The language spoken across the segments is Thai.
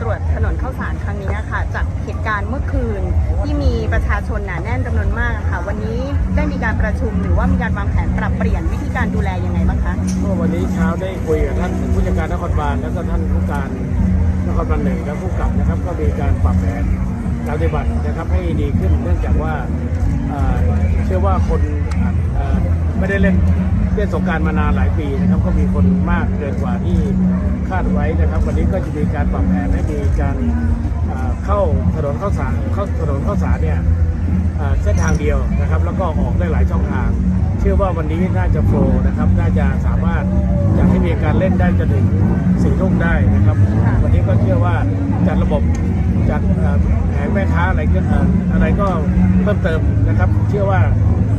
ตรวจถนนเข้าสารครั้งนี้ค่ะ จากเหตุการณ์เมื่อคืนที่มีประชาชนหนาแน่นจำนวนมากค่ะ วันนี้ได้มีการประชุมหรือว่ามีการวางแผนปรับเปลี่ยนวิธีการดูแลยังไงบ้างคะก็วันนี้เช้าได้คุยกับท่านผู้จัดการนครบาลแล้วก็ท่านผู้การนครบาลหนึ่งและผู้กับนะครับ ก็มีการปรับแผนการปฏิบัตินะครับให้ดีขึ้นเนื่องจากว่าเชื่อว่าคนไม่ได้เล่น เล่นสงกรารมานานหลายปีนะครับก็มีคนมากเกินกว่าที่คาดไว้นะครับ วันนี้ก็จะมีการปรับแผนให้มีการเอ่อเข้าถนนข้าวสารเข้าถนนข้าวสารเนี่ยเอ่อเส้นทางเดียวนะครับ แล้วก็ออกได้หลายช่องทาง เชื่อว่าวันนี้น่าจะโฟลว์นะครับน่าจะสามารถจะให้มีการเล่นได้จนถึงสี่ทุ่มได้นะครับ วันนี้ก็เชื่อว่าจัดระบบจัดเอ่อแผงแม่ค้าอะไรก็เอ่ออะไรก็เพิ่มเติมนะครับ เชื่อว่า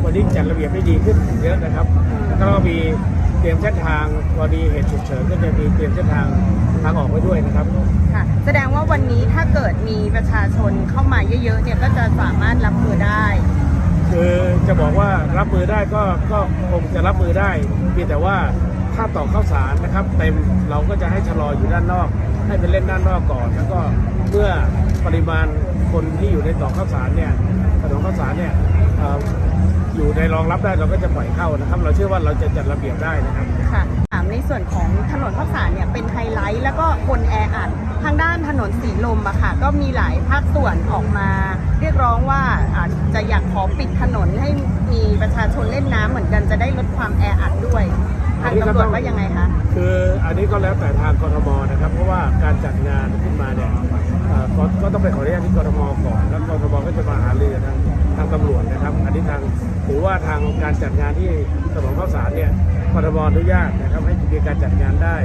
วันนี้จัดระเบียบได้ดีขึ้นเยอะนะครับแล้วก็มีเตรียมเส้นทางพอดีเหตุฉุกเฉินก็จะมีเตรียมเส้นทางทางออกไว้ด้วยนะครับค่ะแสดงว่าวันนี้ถ้าเกิดมีประชาชนเข้ามาเยอะๆเนี่ยก็จะสามารถรับมือได้ คือจะบอกว่ารับมือได้ก็ก็คงจะรับมือได้เพียงแต่ว่า ถ้าต่อข้าวสารนะครับ เต็มเราก็จะให้ชะลออยู่ด้านนอก ให้ไปเล่นด้านนอกก่อน แล้วก็เมื่อปริมาณคนที่อยู่ในต่อข้าวสารเนี่ยถนนข้าวสารเนี่ยออยู่ในรองรับได้เราก็จะปล่อยเข้านะครับ เราเชื่อว่าเราจะจัดระเบียบได้นะครับค่ะถามในส่วนของถนนข้าวสารเนี่ยเป็นไฮไลท์ แล้วก็คนแออัดทางด้านถนนสีลมอะค่ะก็มีหลายภาคส่วนออกมา เรียกร้องว่าอาจจะอยากขอปิดถนนให้มีประชาชนเล่นน้ำเหมือนกันจะได้ลดความแออัดด้วย ทางตำรวจว่ายังไงคะ คืออันนี้ก็แล้วแต่ทางกรทมนะครับ เพราะว่าการจัดงานขึ้นมาเนี่ยก็ก็ต้องไปขออนุญาตที่กรทมก่อน แล้วกรทมก็จะมาหารือทางทางตำรวจนะครับ อันนี้ทางถือว่าทางการจัดงานที่ถนนข้าวสารเนี่ยกรทมอนุญาตนะครับให้มีการจัดงานได้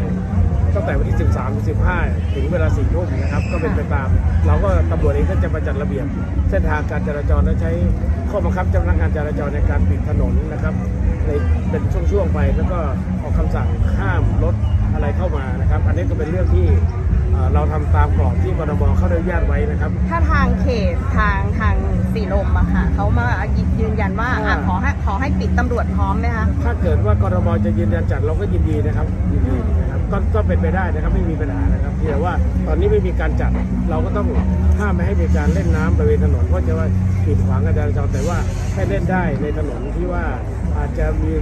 ตั้งแต่วันที่ 13ถึง15 ถึงเวลา4ทุ่มนะครับ ก็เป็นไปตาม เราก็ตำรวจเองก็จะมาจัดระเบียบ เส้นทางการจราจรและใช้ข้อบังคับเจ้าพนักานจราจรในการปิดถนนนะครับ ในเป็นช่วงๆไป แล้วก็ออกคำสั่งห้ามรถอะไรเข้ามานะครับ อันนี้ก็เป็นเรื่องที่เอ่อเราทำตามกรอบที่กรทมเขาได้อนุญาตไว้นะครับ ถ้าทางเขตทางทางสีลมอะค่ะเขามายืนยันว่าอะขอให้ขอให้ปิดตำรวจพร้อมไหมคะถ้าเกิดว่ากรทมจะยืนยันจัดเราก็ยินดีนะครับยินดีนะครับก็ก็เป็นไปได้นะครับไม่มีปัญหานะครับเพียงแต่ว่าตอนนี้ไม่มีการจัดเราก็ต้องห้ามไม่ให้มีการเล่นน้ำบริเวณถนนเพราะจะว่ากีดขวางการจราจรแต่ว่าให้เล่นได้ในถนนที่ว่า อาจจะมี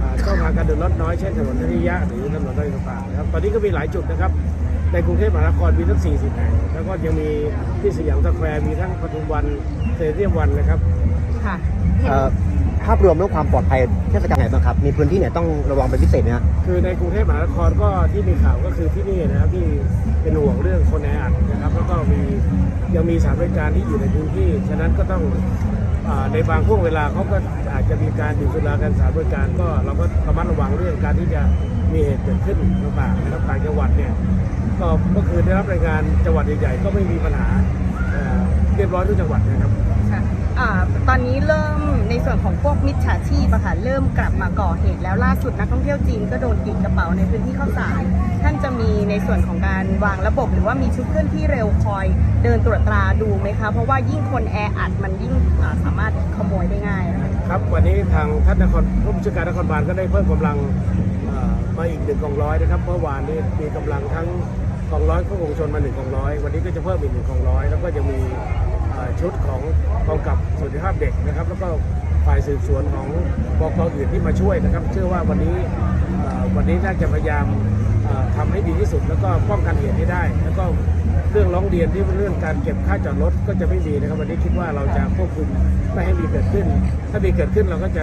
อ่าช่องทางการเดินรถน้อยเช่นถนนนิยะหรือถนนอะไรต่างๆนะครับตอนนี้ก็มีหลายจุดนะครับ ในกรุงเทพมหานครมีทั้ง 40 แห่งแล้วก็ยังมีที่สยามสแควร์มีทั้งปทุมวันเซเรียมวันนะครับค่ะเห็นเอ่อภาพรวมเรื่องความปลอดภัยเทศกาลไหนบ้างครับ มีพื้นที่ไหนต้องระวังเป็นพิเศษไหมฮะคือในกรุงเทพมหานครก็ที่มีข่าวก็คือที่นี่นะครับที่เป็นห่วงเรื่องคนแออัดนะครับ แล้วก็มียังมีสถานบริการที่อยู่ในพื้นที่ ฉะนั้นก็ต้องอา ในบางช่วงเวลาเขาก็อาจจะมีการดื่มสุรากันสานบริการก็เราก็ระมัดระวังเรื่องการที่จะมีเหตุเกิดขึ้นต่างๆนะครับต่างจังหวัดเนี่ยก็เมื่อคืนได้รับรายงานจังหวัดใหญ่ๆก็ไม่มีปัญหาเรียบร้อยทุกจังหวัดนะครับตอนนี้เริ่มในส่วนของพวกมิจฉาชีพอะค่ะเริ่มกลับมาก่อเหตุแล้วล่าสุดนักท่องเที่ยวจีนก็โดนกรีดกระเป๋าในพื้นที่ข้าวสารท่านจะ ในส่วนของการวางระบบ หรือว่ามีชุดเคลื่อนที่เร็วคอยเดินตรวจตราดูไหมคะ เพราะว่ายิ่งคนแออัดมันยิ่งาสามารถขโมยได้ง่ายครับวันนี้ทางท่านนครผู้บัญชาการนครบาลก็ได้เพิ่มกำลังมาอีกหนึ่งกองร้อยนะครับเมื่อวานนี้มีกำลังทั้งกองร้อยควบคุมชนมาหนึ่งกองร้อยวันนี้ก็จะเพิ่มอีกหนึ่งกองร้อยแล้วก็ยังมีชุดของกองกับสวัสดิภาพเด็กนะครับ แล้วก็ฝ่ายสืบสวนของบกอื่นที่มาช่วยนะครับ เชื่อว่าวันนี้วันนี้น่าจะพยายาม ทำให้ดีที่สุด แล้วก็ป้องกันเหตุให้ได้ แล้วก็เรื่องร้องเรียนที่เรื่องการเก็บค่าจอดรถก็จะไม่มีนะครับวันนี้คิดว่าเราจะควบคุมไม่ให้มีเกิดขึ้น ถ้ามีเกิดขึ้นเราก็จะ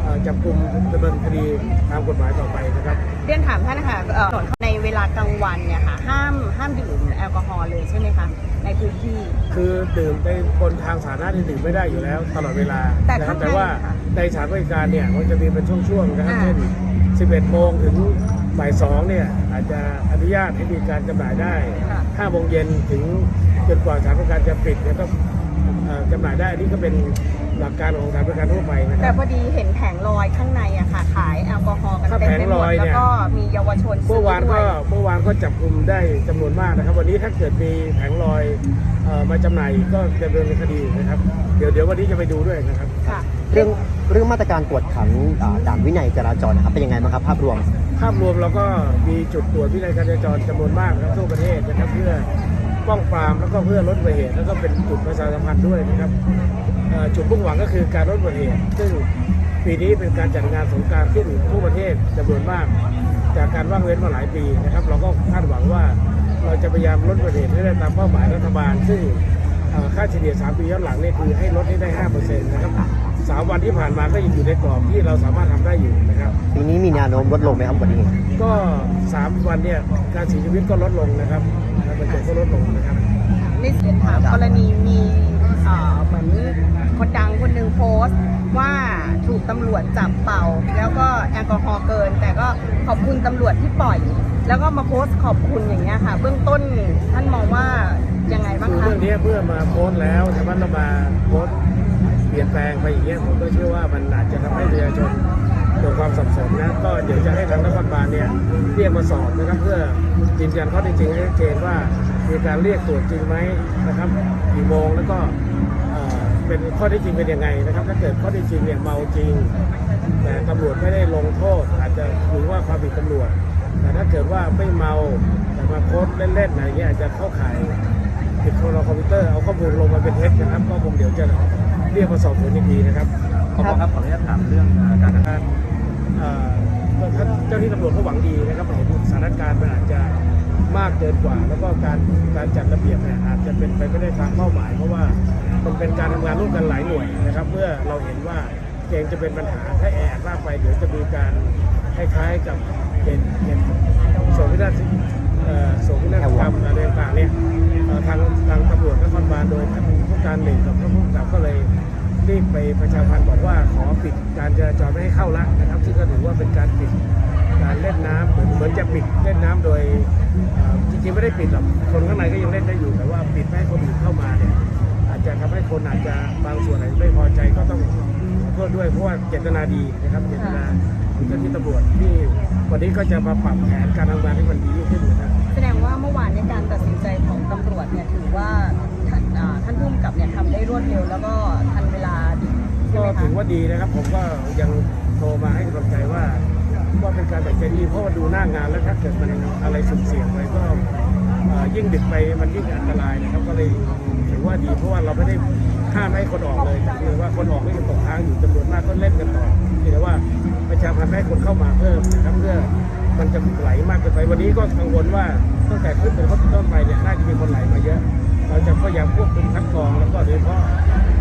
เอ่อจับกลุ่มดำเนินคดีตามกฎหมายต่อไปนะครับเรียนถามท่านนะคะเอ่อถนนในเวลากลางวันเนี่ยค่ะห้ามห้ามดื่มแอลกอฮอล์เลยใช่ไหมคะในพื้นที่ คือดื่มในบนทางสาธารณะนี่ดื่มไม่ได้อยู่แล้ว ตลอดเวลาแต่นะครัข้างในแต่ว่าค่ะในสถานบริการเนี่ยมันจะมีเป็นช่วงๆนะครับอ่าเช่น 11 โมงถึง บ่าย2เนี่ยอาจจะอนุญาตให้มีการจำหน่ายได้ค่ะ5โมงเย็นถึงจนกว่าสถานบริการจะปิดเนี่ยก็เอ่อจำหน่ายได้อันนี้ก็เป็นหลักการของสถานบริการทั่วไปนะคแต่รับพอดีเห็นแผงลอยข้างในอะค่ะขายแอลกอฮอล์กันถ้าเต็มไปหมแผงลดอยแล้วเนี่ยก็มีเยาวชนเมื่อวานก็ซื้ด้วยเมื่ อวานก็จับกลุ่มได้จำนวนมากนะครับ วันนี้ถ้าเกิดมีแผงลอยเอ่อมาจำหน่ายอีกก็จะดำเนินคดีนะครับ เดี๋ยวเดี๋ยววันนี้จะไปดูด้วยนะครับค่ะเรื่องเรื่องมาตรการกวดขันอ่าด่านวินัยจราจรนะครับเป็นยังไงบ้างครับภาพรวม ภาพรวมเราก็มีจุดตรวจวินัยการจราจรจำนวนมากนะครับทั่วประเทศนะครับเพื่อป้องปรามแล้วก็เพื่อลดอุบัติเหตุแล้วก็เป็นจุดประชาสัมพันธ์ด้วยนะครับเอ่อจุดมุ่งหวังก็คือการลดอุบัติเหตุซึ่งปีนี้เป็นการจัดงานสงกรารขึ้นทั่วประเทศจำนวนมาก จากการว่างเว้นมาหลายปีนะครับ เราก็คาดหวังว่าเราจะพยายามลดอุบัติเหตุให้ได้ตามเป้าหมายรัฐบาล ซึ่งเอ่อค่าเฉลี่ย 3 ปีย้อนหลังเนี่ยคือให้ลดให้ได้ 5%นะครับสามวันที่ผ่านมาก็ยังอยู่ในกรอบที่เราสามารถทำได้อยู่นะครับปีนี้มีแนวโน้มลดลงไหมครับอุบัติเหตุก็ 3 วันเนี่ยการเสียชีวิตก็ลดลงนะครับการบาดเจ็บก็ลดลงนะครับในเสียถามกรณีมี เหมือนคนดังคนหนึ่งโพสต์ว่าถูกตำรวจจับเป่า แล้วก็แอลกอฮอล์เกิน แต่ก็ขอบคุณตำรวจที่ปล่อย แล้วก็มาโพสต์ขอบคุณอย่างเงี้ยค่ะ เบื้องต้นท่านมองว่ายังไงบ้างคะเรื่องนี้เมื่อมาโพสต์แล้วใช่ไหมเรามาโพสต์เปลี่ยนแปลงไปอย่างเงี้ยผมก็เชื่อว่ามันอาจจะทำให้ประชาชนเกิดความสับสนนะก็เดี๋ยวจะให้ทางนครบาลเนี่ยเรียกมาสอบนะครับเพื่อยืนยันข้อเท็จจริงให้ชัดเจนว่า มีการเรียกตรวจจริงไหมนะครับกี่โมงแล้วก็เอ่อเป็นข้อเท็จจริงเป็นยังไงนะครับ ถ้าเกิดข้อเท็จจริงเนี่ยเมาจริง แต่ตำรวจไม่ได้ลงโทษ อาจจะถือว่าความผิดตำรวจ แต่ถ้าเกิดว่าไม่เมาแต่มาโพสต์เล่นๆอะไรเงี้ยอาจจะเข้าข่ายผิดพรบคอมพิวเตอร์เอาข้อมูลลงมาเป็นเท็จนะครับก็คงเดี๋ยวจะเรียกมาสอบสวนอีกทีนะครับขอบอกครับขออนุญาตถามเรื่องการนะฮะเอ่อท่านเจ้าหน้าที่ตำรวจก็หวังดีนะครับเห็นสถานการณ์มันอาจจะ มากเกินกว่า แล้วก็การการจัดระเบียบเนี่ยอาจจะเป็นไปไม่ได้ตามเป้าหมาย เพราะว่ามันเป็นการทำงานร่วมกันหลายหน่วยนะครับเมื่อเราเห็นว่าเกรงจะเป็นปัญหาถ้าแออัดมากไปเดี๋ยวจะมีการคล้ายๆกับเป็นเป็นโสมพินาศเอ่อโสมพินาศกรรมอะไรต่างๆเนี่ยทางทางตำรวจนครบาลโดยท่านผู้การหนึ่งกับท่านผู้กำกับก็เลยรีบไปประชาพันธ์บอกว่าขอปิดการจราจรไม่ให้เข้าละนะครับ ซึ่งก็ถือว่าเป็นการปิดการเล่นน้ำ มือนเหมือนจะปิดเล่นน้ำโดยเอ่อจริงๆไม่ได้ปิดหรอกคนข้างในก็ยังเล่นได้อยู่แต่ว่าปิดไม่ให้คนอื่นเข้ามาเนี่ยอาจจะทำให้คนอาจจะบางส่วนอาจจะไม่พอใจก็ต้องขอโทษด้วยเพราะว่าเจตนาดีนะครับเจตนาของเจ้าหน้าที่ตำรวจที่วันนี้ก็จะมาปรับแผนการทำงานให้มันดียิ่งขึ้นนะครับแสดงว่าเมื่อวานเนยการตัดสินใจของตำรวจเนี่ยถือว่าท่านอ่าท่านผู้กำกับเนี่ยทำได้รวดเร็วแล้วก็ทันเวลาดีใช่ก็ไหมถืคะอว่าดีนะครับ ผมก็ยังโทรมาให้กำลังใจว่า ว่าเป็นการตัดสินใจดีเพราะว่าดูหน้างานแล้วถ้าเกิดมันอะไรสุ่มเสี่ยงไปก็ยิ่งดึกไปมันยิ่งอันตรายนะครับก็เลยถือว่าดีเพราะว่าเราไม่ได้ห้ามไม่ให้คนออกเลยแต่เพียงว่าคนออกก็ยังตกค้างอยู่จำนวนมากก็เล่นกันต่อเพียงแต่ว่าประชาพันธ์ให้คนเข้ามาเพิ่มนะครับเพื่อมันจะไหลมากเกินไปวันนี้ก็กังวลว่าตั้งแต่ขึ้นเป็นต้นไปเนี่ยน่าจะมีคนไหลมาเยอะ เราจะพยายามควบคุมคัดกรองแล้วก็โดยเฉพาะ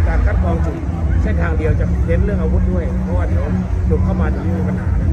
การคัดกรองจุดเส้นทางเดียวจะเน้นเรื่องอาวุธด้วย เพราะว่าเดี๋ยวหลุดเข้ามาเดี๋ยวมีปัญหานะ